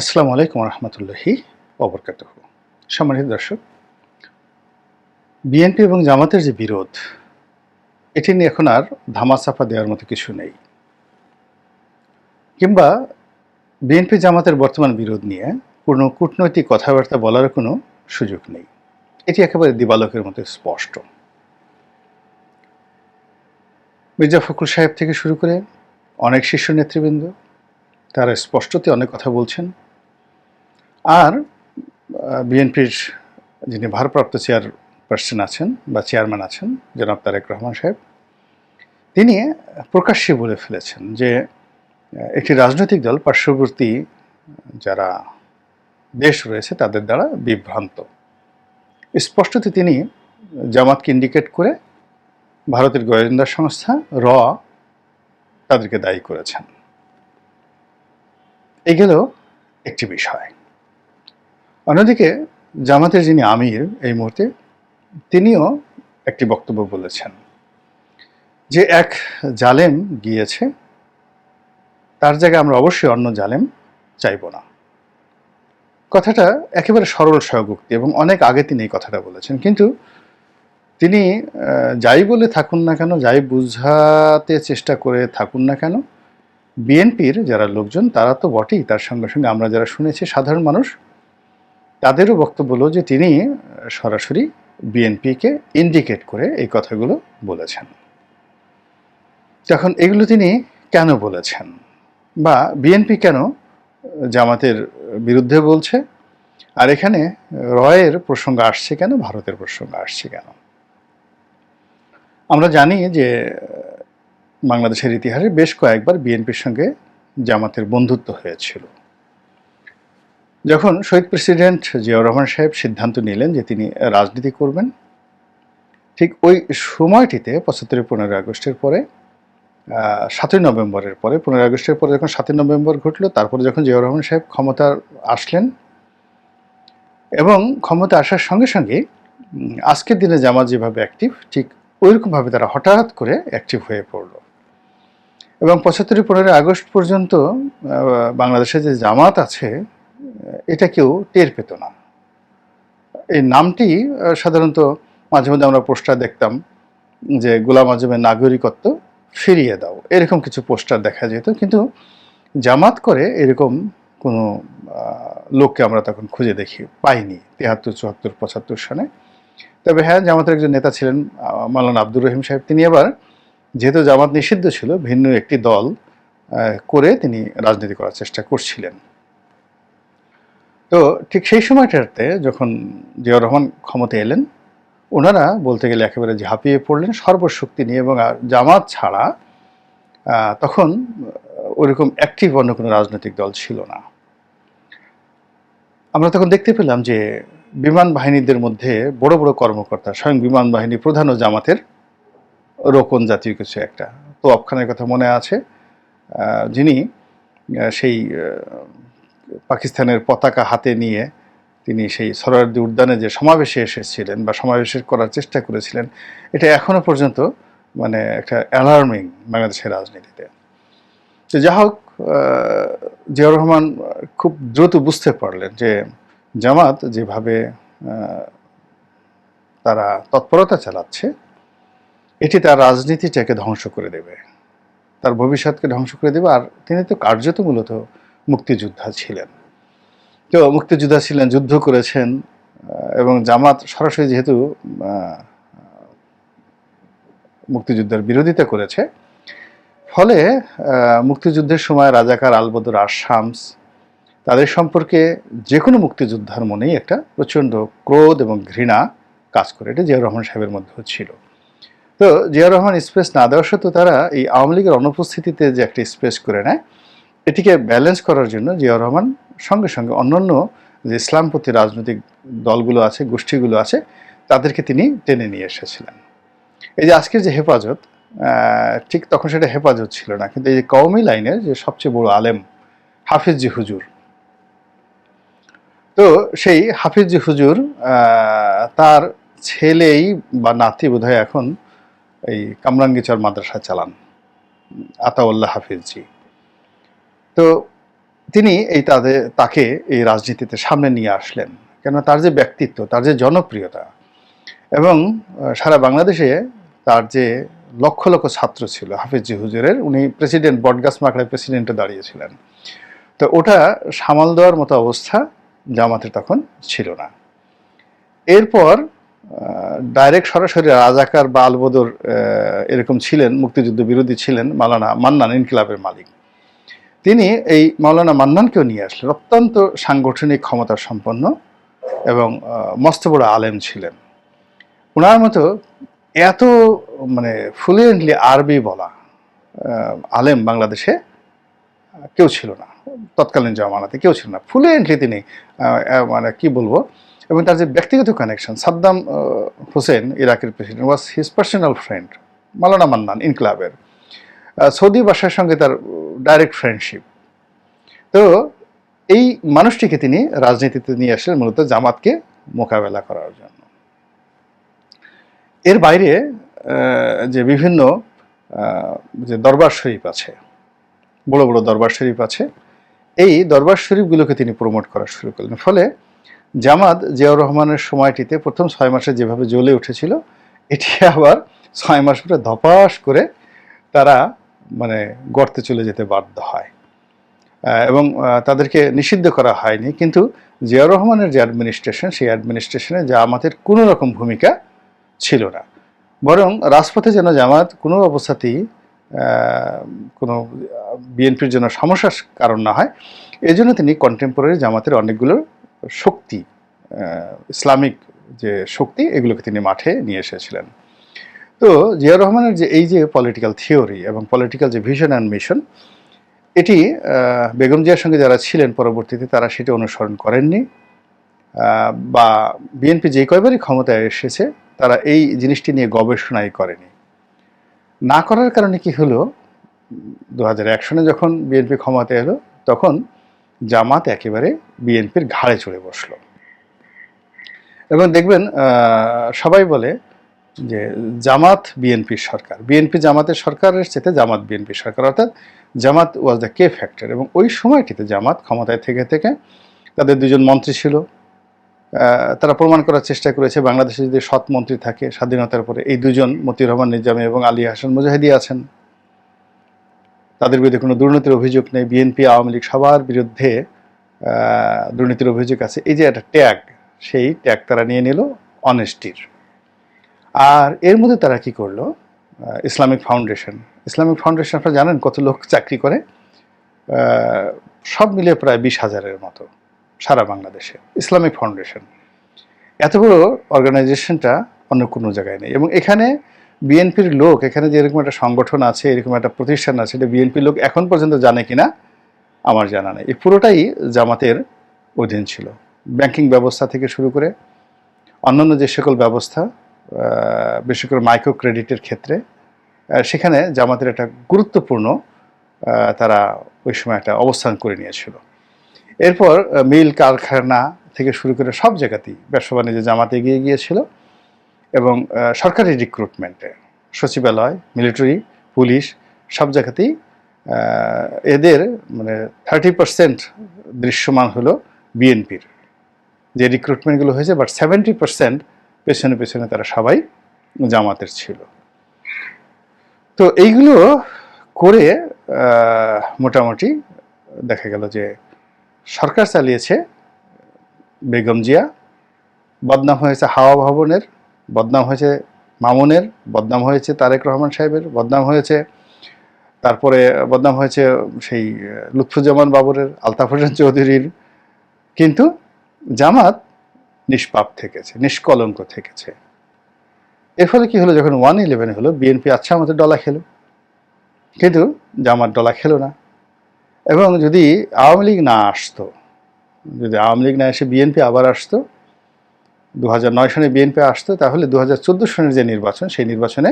আসসালামু আলাইকুম রহমতুল্লাহি অবরকাত সম্মানিত দর্শক, বিএনপি এবং জামাতের যে বিরোধ, এটি নিয়ে এখন আর ধামাচাপা দেওয়ার মতো কিছু নেই। কিংবা বিএনপি জামাতের বর্তমান বিরোধ নিয়ে কোনো কূটনৈতিক কথাবার্তা বলার কোনো সুযোগ নেই। এটি একেবারে দিবালকের মতো স্পষ্ট। মির্জা ফখরুল সাহেব থেকে শুরু করে অনেক শীর্ষ নেতৃবৃন্দ, তারা স্পষ্টতে অনেক কথা বলছেন। আর বিএনপির যিনি ভারপ্রাপ্ত চেয়ার পার্সন আছেন বা চেয়ারম্যান আছেন, জনাব তারেক রহমান সাহেব, তিনি প্রকাশ্যে বলে ফেলেছেন যে একটি রাজনৈতিক দল পার্শ্ববর্তী যারা দেশ রয়েছে তাদের দ্বারা বিভ্রান্ত। স্পষ্টতে তিনি জামাতকে ইন্ডিকেট করে ভারতের গোয়েন্দা সংস্থা র তাদেরকে দায়ী করেছেন। এই গেল একটি বিষয়। অন্যদিকে জামাতের যিনি আমির এই মুহূর্তে, তিনিও একটি বক্তব্য বলেছেন যে এক জালেম গিয়েছে, তার জায়গায় আমরা অবশ্যই অন্য জালেম চাইব না। কথাটা একেবারে সরল সহগুক্তি এবং অনেক আগে তিনি এই কথাটা বলেছেন। কিন্তু তিনি যাই বলে থাকুন না কেন, যাই বুঝাতে চেষ্টা করে থাকুন না কেন, বিএনপির যারা লোকজন, তারা তো বটেই তার সঙ্গে সঙ্গে আমরা যারা শুনেছি, সাধারণ মানুষ তাদেরও বক্তব্য হলো যে তিনি সরাসরি বিএনপিকে ইন্ডিকেট করে এই কথাগুলো বলেছেন। তখন এগুলো তিনি কেন বলেছেন? বা বিএনপি কেন জামাতের বিরুদ্ধে বলছে? আর এখানে রয়ের প্রসঙ্গ আসছে কেন? ভারতের প্রসঙ্গ আসছে কেন? আমরা জানি যে বাংলাদেশের ইতিহাসে বেশ কয়েকবার বিএনপির সঙ্গে জামাতের বন্ধুত্ব হয়েছিল। যখন শহীদ প্রেসিডেন্ট জিয়াউর রহমান সাহেব সিদ্ধান্ত নিলেন যে তিনি রাজনীতি করবেন, ঠিক ওই সময়টিতে পঁচাত্তরের পনেরোই আগস্টের পরে সাতই নভেম্বরের পরে, পনেরোই আগস্টের পরে যখন সাতই নভেম্বর ঘটলো, তারপরে যখন জিয়াউর রহমান সাহেব ক্ষমতা আসলেন এবং ক্ষমতা আসার সঙ্গে সঙ্গে আজকের দিনে জামাত যেভাবে অ্যাক্টিভ ঠিক ওইরকমভাবে তারা হঠাৎ করে অ্যাক্টিভ হয়ে পড়ল। এবং পঁচাত্তরের পনেরোই আগস্ট পর্যন্ত বাংলাদেশে যে জামাত আছে এটা কেউ টের পেত না। এই নামটি সাধারণত মাঝে মধ্যে আমরা পোস্টার দেখতাম যে গোলাম আজমের নাগরিকত্ব ফিরিয়ে দাও। এরকম কিছু পোস্টার দেখা যেত কিন্তু জামাত করে এরকম কোনো লোককে আমরা তখন খুঁজে দেখি পাইনি তিয়াত্তর চুয়াত্তর পঁচাত্তর সনে তবে হ্যাঁ জামাতের একজন নেতা ছিলেন আহ, মাওলানা আব্দুর রহিম সাহেব। তিনি আবার যেহেতু জামাত নিষিদ্ধ ছিল ভিন্ন একটি দল করে তিনি রাজনীতি করার চেষ্টা করছিলেন। তো ঠিক সেই সময়টাতে যখন জিয়া রহমান ক্ষমতা এলেন, ওনারা বলতে গেলে একেবারে ঝাঁপিয়ে পড়লেন সর্বশক্তি নিয়ে এবং জামাত ছাড়া তখন ওরকম অ্যাক্টিভ অন্য কোনো রাজনৈতিক দল ছিল না। আমরা তখন দেখতে পেলাম যে বিমান বাহিনীদের মধ্যে বড় বড় কর্মকর্তা, স্বয়ং বিমান বাহিনী প্রধান ও জামাতের রোকন জাতীয় কিছু একটা। তো খানের কথা মনে আছে। যিনি সেই পাকিস্তানের পতাকা হাতে নিয়ে তিনি সেই সরোয়ার্দী উদ্যানে যে সমাবেশে এসেছিলেন বা সমাবেশের করার চেষ্টা করেছিলেন, এটা এখনও পর্যন্ত মানে একটা অ্যালার্মিং বাংলাদেশের রাজনীতিতে। তো যা হোক জিয়াউর রহমান খুব দ্রুত বুঝতে পারলেন যে জামাত যেভাবে তারা তৎপরতা চালাচ্ছে, এটি তার রাজনীতিটাকে ধ্বংস করে দেবে। তার ভবিষ্যৎকে ধ্বংস করে দেবে। আর তিনি তো কার্যত মূলত মুক্তিযোদ্ধা ছিলেন। তো মুক্তিযোদ্ধা ছিলেন, যুদ্ধ করেছেন এবং জামাত সরাসরি যেহেতু মুক্তিযুদ্ধের বিরোধিতা করেছে, ফলে মুক্তিযুদ্ধের সময় রাজাকার আলবদর আর শামস তাদের সম্পর্কে যে কোনো মুক্তিযোদ্ধার মনেই একটা প্রচণ্ড ক্রোধ এবং ঘৃণা কাজ করে। এটা জিয়াউর রহমান সাহেবের মধ্যেও ছিল। তো জিয়াউর রহমান স্পেস না দেওয়া সত্ত্বেও তারা এই আওয়ামী লীগের অনুপস্থিতিতে যে একটা স্পেস করে নেয় এটিকে ব্যালেন্স করার জন্য জিয়াউর রহমান সঙ্গে সঙ্গে অন্যান্য যে ইসলামপন্থী রাজনৈতিক দলগুলো আছে, গোষ্ঠীগুলো আছে, তাদেরকে তিনি টেনে নিয়ে এসেছিলেন। এই যে আজকের যে হেফাজত ঠিক তখন সেটা হেফাজত ছিল না, কিন্তু এই যে কওমি লাইনের যে সবচেয়ে বড় আলেম হাফিজ জি হুজুর, তো সেই হাফিজ জি হুজুর তার ছেলেই বা নাতি বোধহয় এখন এই কামরাঙ্গিচর মাদ্রাসা চালান, আতাউল্লাহ হাফিজ। জি তো তিনি এই তাদের তাকে এই রাজনীতিতে সামনে নিয়ে আসলেন। কেন তার যে ব্যক্তিত্ব, তার যে জনপ্রিয়তা এবং সারা বাংলাদেশে তার যে লক্ষ লক্ষ ছাত্র ছিল, হাফিজি হুজুরের, উনি প্রেসিডেন্ট, বটগাছ মাকড়ায় প্রেসিডেন্টে দাঁড়িয়েছিলেন। তো ওটা সামাল দেওয়ার মতো অবস্থা জামাতের তখন ছিল না। এরপর ডাইরেক্ট সরাসরি রাজাকার বা আলবদর এরকম ছিলেন, মুক্তিযুদ্ধ বিরোধী ছিলেন মালানা, মান্নান ইনকিলাবের মালিক। তিনি এই মাওলানা মান্নানকেও নিয়ে আসলেন। অত্যন্ত সাংগঠনিক ক্ষমতা সম্পন্ন এবং মস্ত বড় আলেম ছিলেন। ওনার মতো এত মানে ফ্লুয়েন্টলি আরবি বলা আলেম বাংলাদেশে কেউ ছিল না। তৎকালীন জমানাতে কেউ ছিল না। ফ্লুয়েন্টলি তিনি মানে কি বলব? এবং তার যে ব্যক্তিগত কানেকশন সাদ্দাম হোসেন, ইরাকের president was his personal friend Maulana Mannan ইনকলাবের Saudi বাসার সঙ্গে তার ডাইরেক্ট ফ্রেন্ডশিপ তো এই মানুষটিকে তিনি রাজনীতিতে নিয়ে আসলেন মূলত জামাতকে মোকাবেলা করার জন্য। এর বাইরে যে বিভিন্ন যে দরবার শরীফ আছে, বড় বড় দরবার শরীফ আছে, এই দরবার শরীফগুলোকে তিনি প্রমোট করা শুরু করলেন। ফলে জামাত জিয়াউর রহমানের সময়টিতে প্রথম ছয় মাসে যেভাবে জ্বলে উঠেছিল, এটি আবার ছয় মাস পরে ধপাস করে তারা মানে গর্তে চলে যেতে বাধ্য হয়। এবং তাদেরকে নিষিদ্ধ করা হয়নি, কিন্তু জিয়াউর রহমানের যে অ্যাডমিনিস্ট্রেশন সেই অ্যাডমিনিস্ট্রেশনে জামাতের কোনো রকম ভূমিকা ছিল না। বরং রাজপথে যেন জামাত কোনো অবস্থাতেই কোনো বিএনপির জন্য সমস্যার কারণ না হয় এই জন্য তিনি কন্টেম্পোরারি জামাতের অনেকগুলো শক্তি ইসলামিক যে শক্তি, এগুলোকে তিনি মাঠে নিয়ে এসেছিলেন। তো জিয়া রহমানের যে এই যে পলিটিক্যাল থিওরি এবং পলিটিক্যাল যে ভিশন অ্যান্ড মিশন এটি বেগম জিয়ার সঙ্গে যারা ছিলেন পরবর্তীতে, তারা সেটি অনুসরণ করেননি। বা বিএনপি যে কয়বারই ক্ষমতায় এসেছে, তারা এই জিনিসটি নিয়ে গবেষণাই করেনি। না করার কারণে কি হলো? দু হাজার এক সনে যখন বিএনপি ক্ষমতায় এলো, তখন জামাত একেবারে বিএনপির ঘাড়ে চড়ে বসল। এবং দেখবেন সবাই বলে যে জামাত বিএনপির সরকার। বিএনপি জামাতের সরকারের চেতে জামাত বিএনপির সরকার, অর্থাৎ জামাত ওয়াজ দ্য কে ফ্যাক্টর এবং ওই সময়টিতে জামাত ক্ষমতায় থেকে থেকে তাদের দুজন মন্ত্রী ছিল। তারা প্রমাণ করার চেষ্টা করেছে, বাংলাদেশে যদি সৎ মন্ত্রী থাকে, স্বাধীনতার পরে এই দুজন মতিউর রহমান, নিজামী এবং আলী হাসান মুজাহিদি আছেন। তাদের বিরুদ্ধে কোনো দুর্নীতির অভিযোগ নেই। বিএনপি, আওয়ামী লীগ সবার বিরুদ্ধে দুর্নীতির অভিযোগ আছে। এই যে একটা ট্যাগ, সেই ট্যাগ তারা নিয়ে নিল অনেস্টির আর এর মধ্যে তারা কি করল? Islamic foundation. ইসলামিক ফাউন্ডেশন, আপনারা জানেন কত লোক চাকরি করে? সব মিলিয়ে প্রায় বিশ হাজারের মতো সারা বাংলাদেশে ইসলামিক ফাউন্ডেশন। এত বড় অর্গানাইজেশনটা অন্য কোনো জায়গায় নেই। এবং এখানে বিএনপির লোক, এখানে যে এরকম একটা সংগঠন আছে, এরকম একটা প্রতিষ্ঠান আছে, এটা বিএনপির লোক এখন পর্যন্ত জানে কিনা আমার জানা নেই। এই পুরোটাই জামাতের অধীন ছিল। ব্যাংকিং ব্যবস্থা থেকে শুরু করে অন্যান্য যে সকল ব্যবস্থা বিশেষ করে মাইক্রো ক্রেডিটের ক্ষেত্রে সেখানে জামাতের একটা গুরুত্বপূর্ণ তারা ওই সময় একটা অবস্থান করে নিয়েছিল। এরপর মিল, কারখানা থেকে শুরু করে সব জায়গাতেই ব্যবসা বাণিজ্য জামাতে এগিয়ে গিয়েছিল এবং সরকারি রিক্রুটমেন্টে সচিবালয় মিলিটারি পুলিশ সব জায়গাতেই এদের মানে থার্টি পার্সেন্ট দৃশ্যমান হলো বিএনপির যে রিক্রুটমেন্টগুলো হয়েছে বাট সেভেন্টি পার্সেন্ট পেছনে পেছনে তারা সবাই জামাতের ছিল। তো এইগুলো করে মোটামুটি দেখা গেল যে সরকার চালিয়েছে বেগম জিয়া, বদনাম হয়েছে হাওয়া ভবনের, বদনাম হয়েছে মামুনের, বদনাম হয়েছে তারেক রহমান সাহেবের, বদনাম হয়েছে তারপরে বদনাম হয়েছে সেই লুৎফুজ্জামান বাবরের, আলতাফ হোসেন চৌধুরীর। কিন্তু জামাত নিষ্পাপ থেকেছে, নিষ্কলঙ্ক থেকেছে। এর ফলে কি হলো? যখন ওয়ান ইলেভেন হলো বিএনপি আচ্ছা আমাদের ডলা খেলো। কিন্তু জামাত ডলা খেলো না। এবং যদি আওয়ামী লীগ না আসতো, যদি আওয়ামী লীগ না এসে বিএনপি আবার আসতো দু নয় সনে বিএনপি আসতো, তাহলে দু হাজার চোদ্দ সনের যে নির্বাচন, সেই নির্বাচনে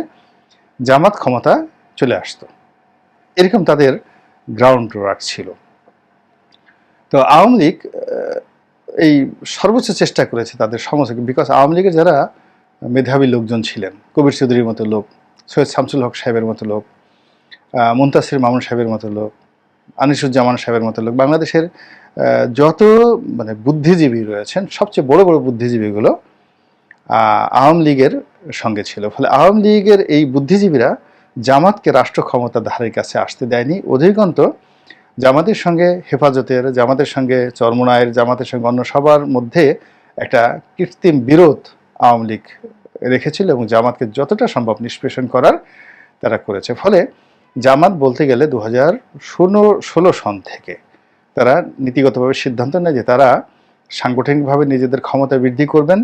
জামাত ক্ষমতা চলে আসতো। এরকম তাদের গ্রাউন্ড ওয়ার্ক ছিল। তো আওয়ামী লীগ এই সর্বোচ্চ চেষ্টা করেছে তাদের সমস্ত বিকজ আওয়ামী লীগের যারা মেধাবী লোকজন ছিলেন, কবির চৌধুরীর মতো লোক, সৈয়দ শামসুল হক সাহেবের মতো লোক মুনতাসির মামুন সাহেবের মতো লোক, আনিসুজ্জামান সাহেবের মতো লোক, বাংলাদেশের যত মানে বুদ্ধিজীবী রয়েছেন, সবচেয়ে বড় বড় বুদ্ধিজীবীগুলো আওয়ামী লীগের সঙ্গে ছিল। ফলে আওয়ামী লীগের এই বুদ্ধিজীবীরা জামাতকে রাষ্ট্র ক্ষমতার ধারের কাছে আসতে দেয়নি। অধিকন্ত জামাতের সঙ্গে হেফাজতের, জামাতের সঙ্গে চরমনায়ের, জামাতের সঙ্গে অন্য সবার মধ্যে একটা কৃত্রিম বিরোধ আওয়ামী লীগ রেখেছিল এবং জামাতকে যতটা সম্ভব নিষ্পেষণ করার তারা করেছে। ফলে জামাত বলতে গেলে দু হাজার ষোলো ষোলো সন থেকে তারা নীতিগতভাবে সিদ্ধান্ত নেয় যে তারা সাংগঠনিকভাবে নিজেদের ক্ষমতা বৃদ্ধি করবেন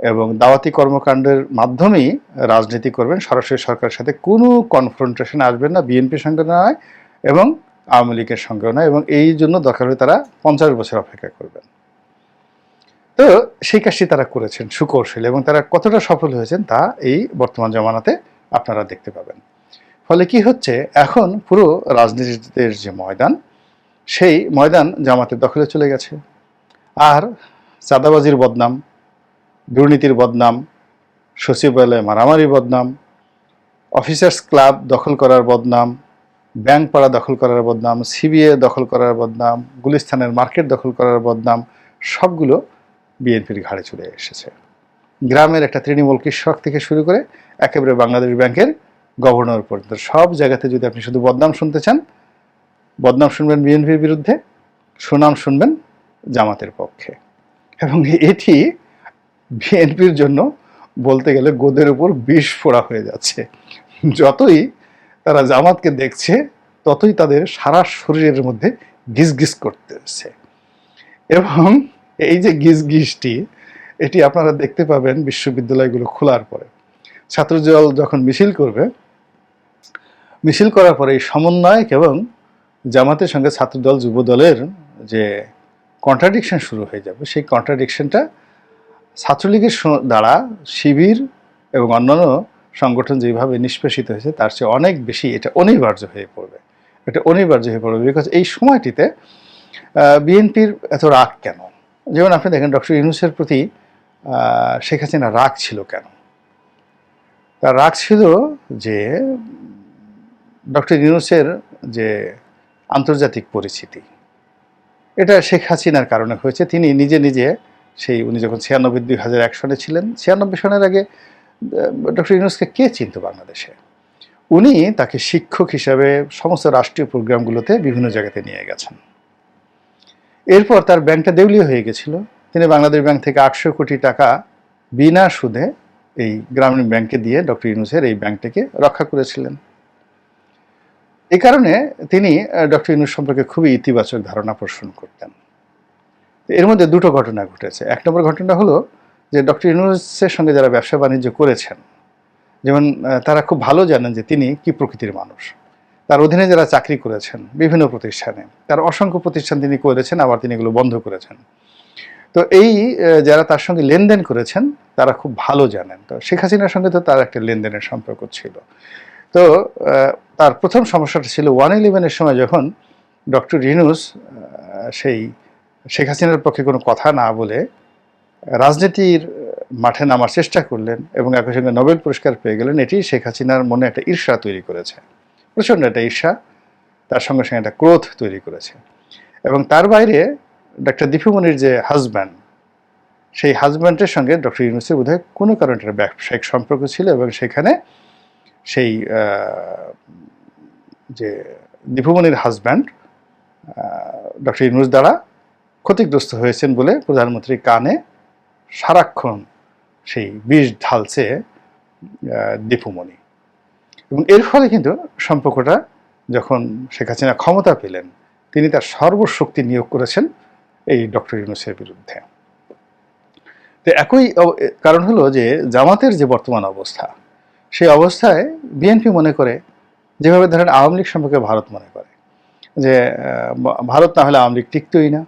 এবং দাওয়াতি কর্মকাণ্ডের মাধ্যমেই রাজনীতি করবেন। সরাসরি সরকারের সাথে কোনো কনফ্রন্টেশন আসবেন না, বিএনপির সঙ্গে নয় এবং আওয়ামী লীগের সঙ্গেও নয় এবং এই জন্য দরকার হলে তারা পঞ্চাশ বছর অপেক্ষা করবেন। তো সেই কাজটি তারা করেছেন সুকৌশলে এবং তারা কতটা সফল হয়েছেন তা এই বর্তমান জামানাতে আপনারা দেখতে পাবেন। ফলে কি হচ্ছে, এখন পুরো রাজনীতির যে ময়দান, সেই ময়দান জামাতের দখলে চলে গেছে। আর চাঁদাবাজির বদনাম, দুর্নীতির বদনাম, সচিবালয়ে মারামারি বদনাম, অফিসার্স ক্লাব দখল করার বদনাম ব্যাংক পাড়া দখল করার বদনাম সিবিএ দখল করার বদনাম, গুলিস্তানের মার্কেট দখল করার বদনাম, সবগুলো বিএনপির ঘাড়ে চলে এসেছে। গ্রামের একটা তৃণমূল কৃষক থেকে শুরু করে একেবারে বাংলাদেশ ব্যাংকের গভর্নর পর্যন্ত, সব জায়গাতে যদি আপনি শুধু বদনাম শুনতে চান, বদনাম শুনবেন বিএনপির বিরুদ্ধে, সুনাম শুনবেন জামাতের পক্ষে। এবং এটি বিএনপির জন্য বলতে গেলে গোদের উপর বিষ ফোড়া হয়ে যাচ্ছে। যতই তারা জামাতকে দেখছে, ততই তাদের সারা শরীরের মধ্যে গিজ গিজ করতেছে। এবং এই যে গিজ গিজটি এটি আপনারা দেখতে পাবেন বিশ্ববিদ্যালয়গুলো খোলার পরে। ছাত্রদল যখন মিছিল করবে, মিছিল করার পরে এই সমন্বয়ক এবং জামাতের সঙ্গে ছাত্রদল, যুবদলের যে কন্ট্রাডিকশন শুরু হয়ে যাবে, সেই কন্ট্রাডিকশনটা ছাত্রলীগের দ্বারা শিবির এবং অন্যান্য সংগঠন যেভাবে নিষ্পেষিত হয়েছে, তার চেয়ে অনেক বেশি এটা অনিবার্য হয়ে পড়বে। এটা অনিবার্য হয়ে পড়বে বিকজ এই সময়টিতে বিএনপির এত রাগ কেন? যেমন আপনি দেখেন ডক্টর ইউনুসের প্রতি শেখ হাসিনা রাগ ছিল কেন? তার রাগ ছিল যে, ডক্টর ইউনুসের যে আন্তর্জাতিক পরিচিতি, এটা শেখ হাসিনার কারণে হয়েছে। তিনি নিজে নিজে সেই, উনি যখন ছিয়ানব্বই, দুই হাজার এক সনে ছিলেন, ছিয়ানব্বই সনের আগে ডক্টর ইউনুসকে কে চিনত বাংলাদেশে? উনি তাকে শিক্ষক হিসাবে সমস্ত রাষ্ট্রীয় প্রোগ্রামগুলোতে বিভিন্ন জায়গাতে নিয়ে গেছেন। এরপর তার ব্যাংকটা দেউলিয়া হয়ে গেছিল। তিনি বাংলাদেশ ব্যাংক থেকে আটশো কোটি টাকা বিনা সুদে এই গ্রামীণ ব্যাংকে দিয়ে ডক্টর ইউনুসের এই ব্যাংকটাকে রক্ষা করেছিলেন। এ কারণে তিনি ডক্টর ইউনুস সম্পর্কে খুবই ইতিবাচক ধারণা পোষণ করতেন। এর মধ্যে দুটো ঘটনা ঘটেছে। এক নম্বর ঘটনা হলো যে ডক্টর ইউনুসের সঙ্গে যারা ব্যবসা বাণিজ্য করেছেন, যেমন তারা খুব ভালো জানেন যে তিনি কি প্রকৃতির মানুষ। তার অধীনে যারা চাকরি করেছেন বিভিন্ন প্রতিষ্ঠানে, তার অসংখ্য প্রতিষ্ঠান তিনি করেছেন, আবার তিনি এগুলো বন্ধ করেছেন। তো এই যারা তার সঙ্গে লেনদেন করেছেন, তারা খুব ভালো জানেন। তো শেখ হাসিনার সঙ্গে তো তার একটা লেনদেনের সম্পর্ক ছিল। তো তার প্রথম সমস্যাটা ছিল ওয়ান ইলেভেনের সময় যখন ডক্টর রিনুস সেই শেখ হাসিনার পক্ষে কোনো কথা না বলে রাজনীতির মাঠে নামার চেষ্টা করলেন এবং একই সঙ্গে নোবেল পুরস্কার পেয়ে গেলেন। এটি শেখ হাসিনার মনে একটা ঈর্ষা তৈরি করেছে। প্রচণ্ড একটা ঈর্ষা, তার সঙ্গে সঙ্গে একটা ক্রোধ তৈরি করেছে। এবং তার বাইরে ডক্টর দীপুমণির যে হাজব্যান্ড সেই হাজব্যান্ডের সঙ্গে ডক্টর ইউনুসের বোধহয় কোনো কারণে একটা ব্যবসায়িক সম্পর্ক ছিল এবং সেখানে সেই যে দীপুমণির হাজব্যান্ড ডক্টর ইউনুস দ্বারা ক্ষতিগ্রস্ত হয়েছেন বলে প্রধানমন্ত্রী কানে সারাক্ষণ সেই বিষ ঢালছে দীপুমণি। এবং এর ফলে কিন্তু সম্পর্কটা যখন শেখ হাসিনা ক্ষমতা পেলেন, তিনি তার সর্বশক্তি নিয়োগ করেছেন এই ডক্টর ইউনুসের বিরুদ্ধে। তো একই কারণ হলো যে জামাতের যে বর্তমান অবস্থা, সেই অবস্থায় বিএনপি মনে করে যেভাবে ধরেন আওয়ামী লীগ সম্পর্কে ভারত মনে করে যে ভারত না হলে আওয়ামী লীগ টিকতই না।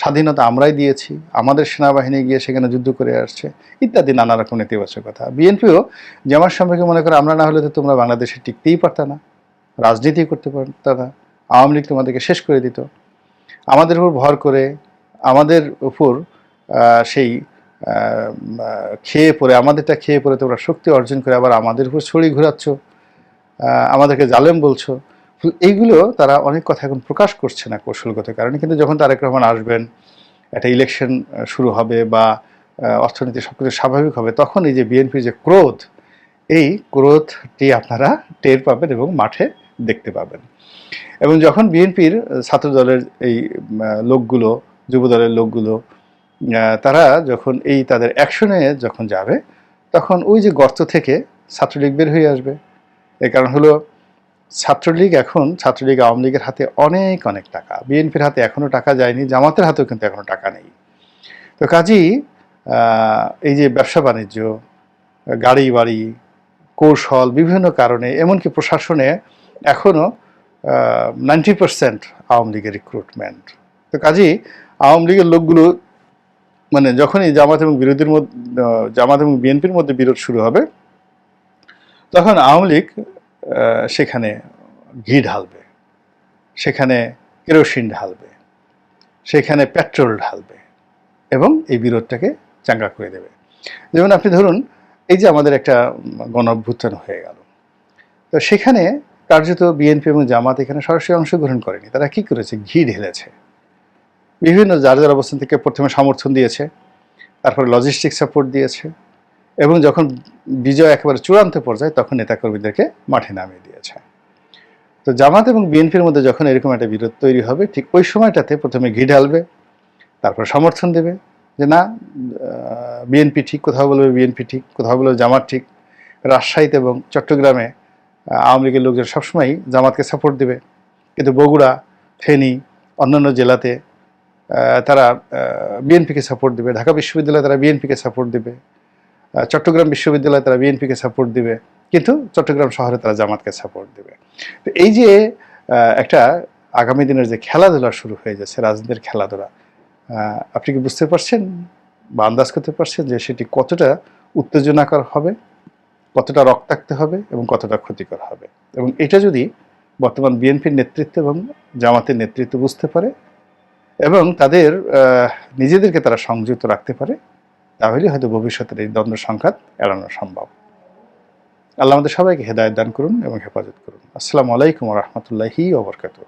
স্বাধীনতা আমরাই দিয়েছি, আমাদের সেনাবাহিনী গিয়ে সেখানে যুদ্ধ করে আসছে, ইত্যাদি নানা রকম নেতিবাচকতা বিএনপিও জামার সম্পর্কে মনে করে, আমরা না হলে তো তোমরা বাংলাদেশে টিকতেই পারতা না রাজনীতি করতে পারত না, আওয়ামী লীগ তোমাদেরকে শেষ করে দিত। আমাদের উপর ভর করে, আমাদের উপর সেই খেয়ে পড়ে, আমাদেরটা খেয়ে পড়ে তোমরা শক্তি অর্জন করে আবার আমাদের উপর ছড়ি ঘোরাচ্ছ আমাদেরকে জালেম বলছো। এইগুলো তারা অনেক কথা এখন প্রকাশ করছে না কৌশলগত কারণে। কিন্তু যখন তারেক রহমান আসবেন, একটা ইলেকশন শুরু হবে বা অর্থনীতি সব কিছু স্বাভাবিক হবে, তখন এই যে বিএনপির যে ক্রোধ, এই ক্রোধটি আপনারা টের পাবেন এবং মাঠে দেখতে পাবেন। এবং যখন বিএনপির ছাত্র দলের এই লোকগুলো যুব দলের লোকগুলো তারা যখন এই তাদের অ্যাকশনে যখন যাবে, তখন ওই যে গর্ত থেকে ছাত্রলীগ বের হয়ে আসবে। এর কারণ হলো ছাত্রলীগ এখন, ছাত্রলীগ আওয়ামী লীগের হাতে অনেক অনেক টাকা। বিএনপির হাতে এখনও টাকা যায়নি, জামাতের হাতেও কিন্তু এখনও টাকা নেই। তো কাজেই এই যে ব্যবসা বাণিজ্য, গাড়ি বাড়ি, কৌশল বিভিন্ন কারণে, এমনকি প্রশাসনে এখনও নাইনটি পার্সেন্ট আওয়ামী লীগের রিক্রুটমেন্ট তো কাজেই আওয়ামী লীগের লোকগুলো মানে যখনই জামাত এবং বিরোধীর মধ্যে, জামাত এবং বিএনপির মধ্যে বিরোধ শুরু হবে, তখন আওয়ামী লীগ সেখানে ঘি ঢালবে, সেখানে কেরোসিন ঢালবে, সেখানে পেট্রোল ঢালবে এবং এই বিরোধটাকে চাঙ্গা করে দেবে। যেমন আপনি ধরুন, এই যে আমাদের একটা গণ অভ্যুত্থান হয়ে গেল, তো সেখানে কার্যত বিএনপি এবং জামাত এখানে সরাসরি অংশগ্রহণ করেনি। তারা কি করেছে? ঘি ঢেলেছে। বিভিন্ন যার যার অবস্থান থেকে প্রথমে সমর্থন দিয়েছে, তারপরে লজিস্টিক সাপোর্ট দিয়েছে এবং যখন বিজয় একেবারে চূড়ান্ত পর্যায়ে, তখন নেতাকর্মীদেরকে মাঠে নামিয়ে দিয়েছে। তো জামাত এবং বিএনপির মধ্যে যখন এরকম একটা বিরোধ তৈরি হবে, ঠিক ওই সময়টাতে প্রথমে ঘি ঢালবে, তারপর সমর্থন দেবে যে না বিএনপি ঠিক, কোথাও বলবে বিএনপি ঠিক, কোথাও বলবে জামাত ঠিক। রাজশাহীতে এবং চট্টগ্রামে আওয়ামী লীগের লোকজন সবসময় জামাতকে সাপোর্ট দেবে। কিন্তু বগুড়া, ফেনী, অন্যান্য জেলাতে তারা বিএনপিকে সাপোর্ট দেবে। ঢাকা বিশ্ববিদ্যালয়ে তারা বিএনপিকে সাপোর্ট দেবে। চট্টগ্রাম বিশ্ববিদ্যালয়ে তারা বিএনপিকে সাপোর্ট দিবে, কিন্তু চট্টগ্রাম শহরে তারা জামাতকে সাপোর্ট দেবে। তো এই যে একটা আগামী দিনের যে খেলাধুলা শুরু হয়ে যাচ্ছে, রাজনীতির খেলাধুলা আপনি কি বুঝতে পারছেন বা আন্দাজ করতে পারছেন যে সেটি কতটা উত্তেজনাকর হবে, কতটা রক্তাক্ত হবে এবং কতটা ক্ষতিকর হবে? এবং এটা যদি বর্তমান বিএনপির নেতৃত্ব এবং জামাতের নেতৃত্ব বুঝতে পারে এবং তাদের নিজেদেরকে তারা সংযুক্ত রাখতে পারে তাহলে হয়তো ভবিষ্যতের এই দ্বন্দ্ব সংঘাত এড়ানো সম্ভব। আল্লাহ আমাদের সবাইকে হেদায়ত দান করুন এবং হেফাজত করুন। আসসালামু আলাইকুম রহমতুল্লাহি ওবরকাতুহ